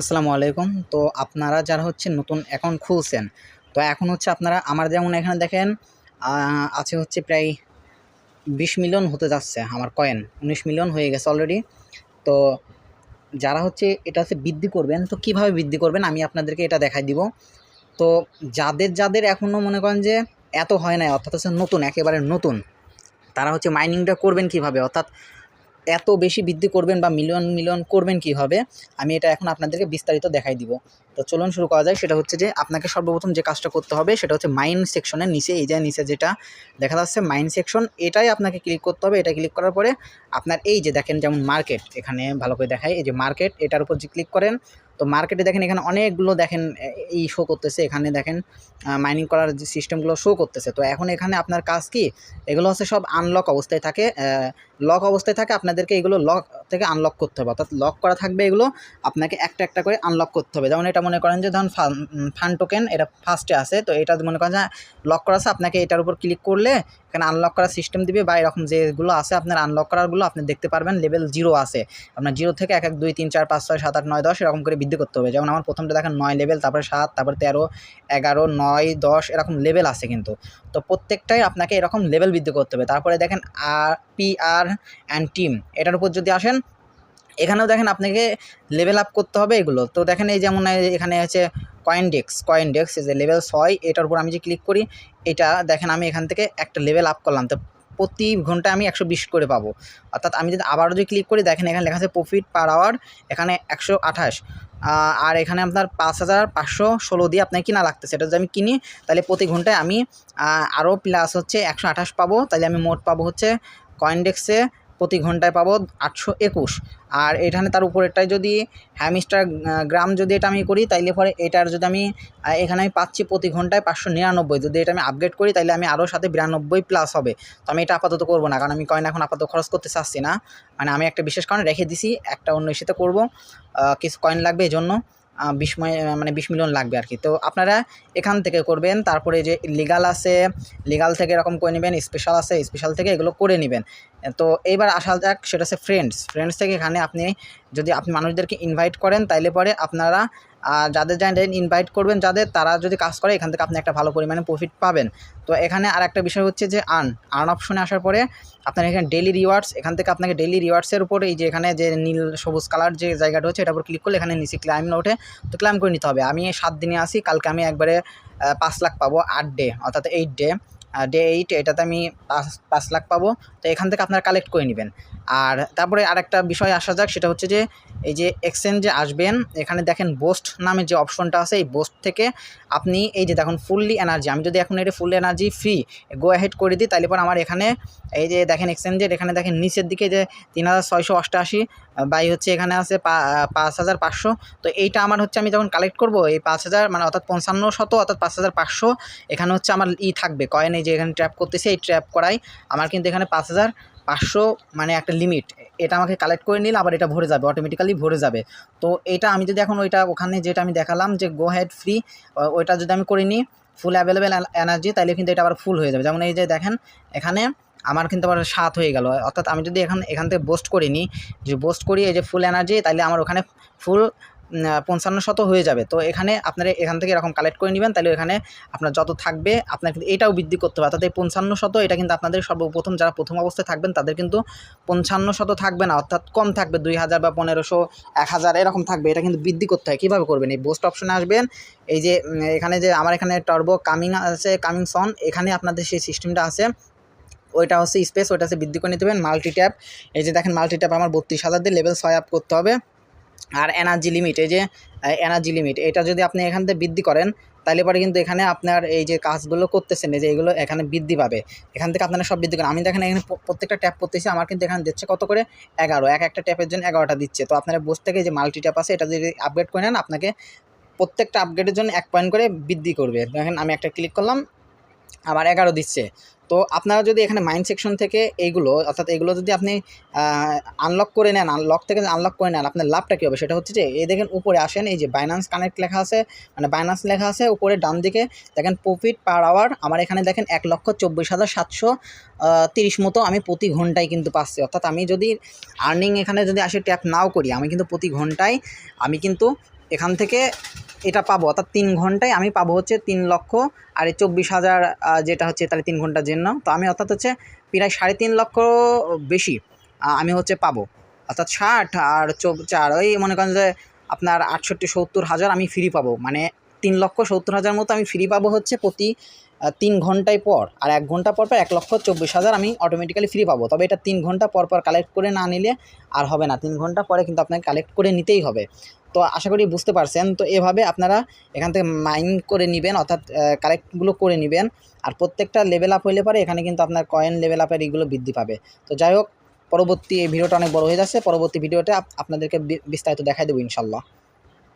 আসসালামু আলাইকুম। তো আপনারা যারা হচ্ছে নতুন অ্যাকাউন্ট খুলছেন, তো এখন হচ্ছে আপনারা আমার যেমন এখানে দেখেন আছে হচ্ছে প্রায় বিশ মিলিয়ন হতে যাচ্ছে আমার কয়েন উনিশ মিলিয়ন হয়ে গেছে অলরেডি তো যারা হচ্ছে এটা হচ্ছে বৃদ্ধি করবেন, তো কীভাবে বৃদ্ধি করবেন আমি আপনাদেরকে এটা দেখাই দিব। তো যাদের যাদের এখনও মনে করেন যে এত হয় নাই, অর্থাৎ হচ্ছে নতুন, একেবারে নতুন, তারা হচ্ছে মাইনিংটা করবেন কীভাবে? অর্থাৎ এত বেশি বৃদ্ধি করবেন বা মিলিয়ন মিলিয়ন করবেন কীভাবে আমি এটা এখন আপনাদেরকে বিস্তারিত দেখাই দিব। তো চলুন শুরু করা যায় সেটা হচ্ছে যে আপনাকে সর্বপ্রথম যে কাজটা করতে হবে সেটা হচ্ছে মাইন্ড সেকশনের নিচে, এই যে নিচে যেটা দেখা যাচ্ছে মাইন্ড সেকশন এটাই আপনাকে ক্লিক করতে হবে। এটা ক্লিক করার পরে আপনার এই যে দেখেন যেমন মার্কেট এখানে ভালো করে দেখায় এই যে মার্কেট এটার উপর যে ক্লিক করেন তো মার্কেটে দেখেন, এখানে অনেকগুলো দেখেন এই শো করতেছে। এখানে দেখেন মাইনিং করার যে সিস্টেমগুলো শো করতেছে। তো এখন এখানে আপনার কাজ কি? এগুলো হচ্ছে সব আনলক অবস্থায় থাকে। লক অবস্থায় থাকে আপনাদেরকে এগুলো লক থেকে আনলক করতে হবে। অর্থাৎ লক করা থাকবে এগুলো, আপনাকে একটা একটা করে আনলক করতে হবে। যেমন এটা মনে করেন যে ধরুন ফান টোকেন এটা ফার্স্টে আছে। তো এটা মনে করেন যে লক করা আছে। আপনাকে এটার উপর ক্লিক করলে এখানে আনলক করার সিস্টেম দিবে বা এরকম যেগুলো আছে আপনার আনলক করারগুলো আপনি দেখতে পারবেন লেভেল জিরো আছে। আপনার জিরো থেকে এক এক, দুই, তিন, চার, পাঁচ, ছয়, সাত, আট, নয়, দশ এরকম করে বৃদ্ধি করতে হবে। যেমন আমার প্রথমটা দেখেন নয় লেভেল তারপরে সাত, তারপরে তেরো, এগারো, নয়, দশ এরকম লেভেল আছে কিন্তু। তো প্রত্যেকটাই আপনাকে এরকম লেভেল বৃদ্ধি করতে হবে। তারপরে দেখেন R P R and team এটার উপর যদি আসেন, এখানেও দেখেন আপনাকে লেভেল আপ করতে হবে এগুলো। তো দেখেন এই যেমন এখানে আছে কয়েনডেক্স কয়েনডেক্স যে লেভেল ছয়, এটার উপর আমি যে ক্লিক করি, এটা দেখেন আমি এখান থেকে একটা লেভেল আপ করলাম। তো প্রতি ঘন্টায় আমি একশো বিশ করে পাবো। অর্থাৎ আমি যদি আবারও যদি ক্লিক করি, দেখেন এখানে লেখা আছে প্রফিট পার আওয়ার এখানে একশো আঠাশ। আর এখানে আপনার পাঁচ হাজার পাঁচশো ষোলো দিয়ে আপনার কিনা লাগতেছে। এটা যদি আমি কিনি, তাহলে প্রতি ঘন্টায় আমি আরও প্লাস হচ্ছে একশো আঠাশ পাবো। তাহলে আমি মোট পাবো হচ্ছে কয়েনডেক্সে প্রতি ঘন্টায় পাবো আটশো একুশ। আর এখানে তার উপরেরটায় যদি হ্যামিস্টার গ্রাম যদি এটা আমি করি, তাইলে পরে এটার যদি আমি এখানে আমি পাচ্ছি প্রতি ঘন্টায় পাঁচশো নিরানব্বই। যদি এটা আমি আপগ্রেড করি তাহলে আমি আরও সাথে বিরানব্বই প্লাস হবে। তো আমি এটা আপাতত করব না, কারণ আমি কয়েন এখন আপাতত খরচ করতে চাচ্ছি না। মানে আমি একটা বিশেষ কারণে রেখে দিছি, একটা অন্য ইস্যুতে করব। কিছু কয়েন লাগবে এই জন্য বিশ মানে বিশ মিলিয়ন লাগবে আর কি। তো আপনারা এখান থেকে করবেন, তারপরে যে লিগাল আছে লিগাল থেকে এরকম করে নেবেন স্পেশাল আছে স্পেশাল থেকে এগুলো করে নেবেন। তো এইবার আসা যাক, সেটা হচ্ছে ফ্রেন্ডস ফ্রেন্ডস থেকে এখানে আপনি যদি আপনি মানুষদেরকে ইনভাইট করেন, তাইলে পরে আপনারা যাদের যাদের ইনভাইট করবেন, যাদের তারা যদি কাজ করে, এখান থেকে আপনি একটা ভালো পরিমাণে প্রফিট পাবেন। তো এখানে আর একটা বিষয় হচ্ছে যে আর্ন আর্ন অপশনে আসার পরে আপনার এখানে ডেলি রিওয়ার্ডস এখান থেকে আপনাকে ডেলি রিওয়ার্ডসের উপর এই যে এখানে যে নীল, সবুজ কালার যে জায়গাটা হচ্ছে, এটার উপর ক্লিক করলে এখানে নিচে ক্লাইম ওঠে। তো ক্লাইম করে নিতে হবে। আমি সাত দিনে আসি কালকে আমি একবারে পাঁচ লাখ পাবো আট ডে অর্থাৎ এইট ডে ডে এইট এটাতে আমি পাঁচ পাঁচ লাখ পাবো। তো এখান থেকে আপনারা কালেক্ট করে নেবেন। আর তারপরে আরেকটা বিষয় আসা যাক, সেটা হচ্ছে যে এই যে এক্সচেঞ্জে আসবেন, এখানে দেখেন বোস্ট নামে যে অপশনটা আছে, এই বোস্ট থেকে আপনি এই যে দেখুন ফুললি এনার্জি আমি যদি এখন এটা full energy free go ahead করে দিই, তাহলে পর আমার এখানে এই যে দেখেন এক্সচেঞ্জের এখানে দেখেন নিচের দিকে যে তিন হাজার ছয়শো অষ্টআশি বাই হচ্ছে এখানে আছে পাঁচ হাজার পাঁচশো, তো এইটা আমার হচ্ছে আমি যখন কালেক্ট করব, এই পাঁচ হাজার মানে অর্থাৎ পঞ্চান্ন শত অর্থাৎ পাঁচ হাজার পাঁচশো, এখানে হচ্ছে আমার ই থাকবে কয়েন এই যে এখানে ট্র্যাপ করতেছে, এই ট্র্যাপ করাই, আমার কিন্তু এখানে পাঁচ হাজার পাঁচশো মানে একটা লিমিট এটা আমাকে কালেক্ট করে নিলে আবার এটা ভরে যাবে অটোমেটিক্যালি ভরে যাবে। তো এটা আমি যদি এখন ওইটা ওখানে যেটা আমি দেখালাম যে গো হেড ফ্রি ওইটা যদি আমি করে নিই ফুল অ্যাভেলেবেল এনার্জি তাহলে কিন্তু এটা আবার ফুল হয়ে যাবে। যেমন এই যে দেখেন, এখানে আমার কিন্তু আবার সাত হয়ে গেল। অর্থাৎ আমি যদি এখন এখান থেকে বোস্ট করে নিই যে বোস্ট করি এই যে ফুল এনার্জি তাহলে আমার ওখানে ফুল পঞ্চান্ন শত হয়ে যাবে। তো এখানে আপনারা এখান থেকে এরকম কালেক্ট করে নেবেন, তাহলে এখানে আপনার যত থাকবে, আপনার কিন্তু এটাও বৃদ্ধি করতে হবে। অর্থাৎ এই পঞ্চান্ন শত, এটা কিন্তু আপনাদের সর্বপ্রথম যারা প্রথম অবস্থায় থাকবেন, তাদের কিন্তু পঞ্চান্ন শত থাকবে না, অর্থাৎ কম থাকবে, দুই হাজার বা পনেরোশো, এক হাজার এরকম থাকবে, এটা কিন্তু বৃদ্ধি করতে হয়। কীভাবে করবেন? এই বোস্ট অপশনে আসবেন, এই যে এখানে যে আমার এখানে টর্বো কামিং আছে কামিং সন এখানে আপনাদের সেই সিস্টেমটা আছে। ওইটা হচ্ছে স্পেস ওইটা হচ্ছে বৃদ্ধি করে নিতে হবে মাল্টি ট্যাপ এই যে দেখেন মাল্টি ট্যাপ আমার বত্রিশ হাজার দিয়ে লেভেল ছয় আপ করতে হবে। আর এনার্জি লিমিট এই যে এনার্জি লিমিট এটা যদি আপনি এখান থেকে বৃদ্ধি করেন, তাহলে পরে কিন্তু এখানে আপনার এই যে কাজগুলো করতেছেন, এই যে এগুলো এখানে বৃদ্ধি পাবে। এখান থেকে আপনারা সব বৃদ্ধি করেন। আমি দেখেন এখানে প্রত্যেকটা ট্যাপ করতেছি, আমার কিন্তু এখানে দিচ্ছে কত করে? এগারো। এক একটা ট্যাপের জন্য এগারোটা দিচ্ছে। তো আপনারা বসে থেকে যে মাল্টি ট্যাপ আছে, এটা যদি আপগ্রেড করে নেন, আপনাকে প্রত্যেকটা আপগ্রেডের জন্য এক পয়েন্ট করে বৃদ্ধি করবে। দেখেন আমি একটা ক্লিক করলাম, আবার এগারো দিচ্ছে। তো আপনারা যদি এখানে মাইন্ড সেকশন থেকে এইগুলো, অর্থাৎ এগুলো যদি আপনি আনলক করে নেন আনলক থেকে আনলক করে নেন, আপনার লাভটা কী হবে? সেটা হচ্ছে যে, এই দেখেন উপরে আসেন, এই যে বাইন্যান্স কানেক্ট লেখা আছে মানে বাইন্যান্স লেখা আছে, উপরে ডান দিকে দেখেন প্রফিট পার আওয়ার আমার এখানে দেখেন এক লক্ষ চব্বিশ হাজার সাতশো তিরিশ মতো আমি প্রতি ঘন্টায় কিন্তু পাচ্ছি। অর্থাৎ আমি যদি আর্নিং এখানে যদি আসে ট্যাপ নাও করি, আমি কিন্তু প্রতি ঘন্টায়, আমি কিন্তু এখান থেকে এটা পাবো, অর্থাৎ তিন ঘন্টায় আমি পাবো হচ্ছে তিন লক্ষ আর এই চব্বিশ হাজার যেটা হচ্ছে তাহলে তিন ঘণ্টার জন্য। তো আমি অর্থাৎ হচ্ছে প্রায় সাড়ে তিন লক্ষ বেশি আমি হচ্ছে পাবো। অর্থাৎ ষাট আর চার, ওই মনে করেন যে আপনার আটষট্টি সত্তর হাজার আমি ফ্রি পাবো। মানে তিন লক্ষ সত্তর হাজার মতো আমি ফ্রি পাবো হচ্ছে প্রতি তিন ঘন্টায় পর, আর এক ঘণ্টা পর পর এক লক্ষ চব্বিশ হাজার আমি অটোমেটিক্যালি ফ্রি পাবো। তবে এটা তিন ঘণ্টা পর পর কালেক্ট করে না নিলে আর হবে না। তিন ঘণ্টা পরে কিন্তু আপনাকে কালেক্ট করে নিতেই হবে। তো আশা করি বুঝতে পারছেন। তো এভাবে আপনারা এখান থেকে মাইন্ড করে নেবেন, অর্থাৎ কালেক্টগুলো করে নেবেন। আর প্রত্যেকটা লেভেল আপ হইলে পরে এখানে কিন্তু আপনার কয়েন লেভেল আপের এগুলো বৃদ্ধি পাবে। তো যাই হোক, পরবর্তী এই ভিডিওটা অনেক বড় হয়ে যাচ্ছে। পরবর্তী ভিডিওতে আপ- আপনাদেরকে বিস্তারিত দেখাই দেবো ইনশাল্লাহ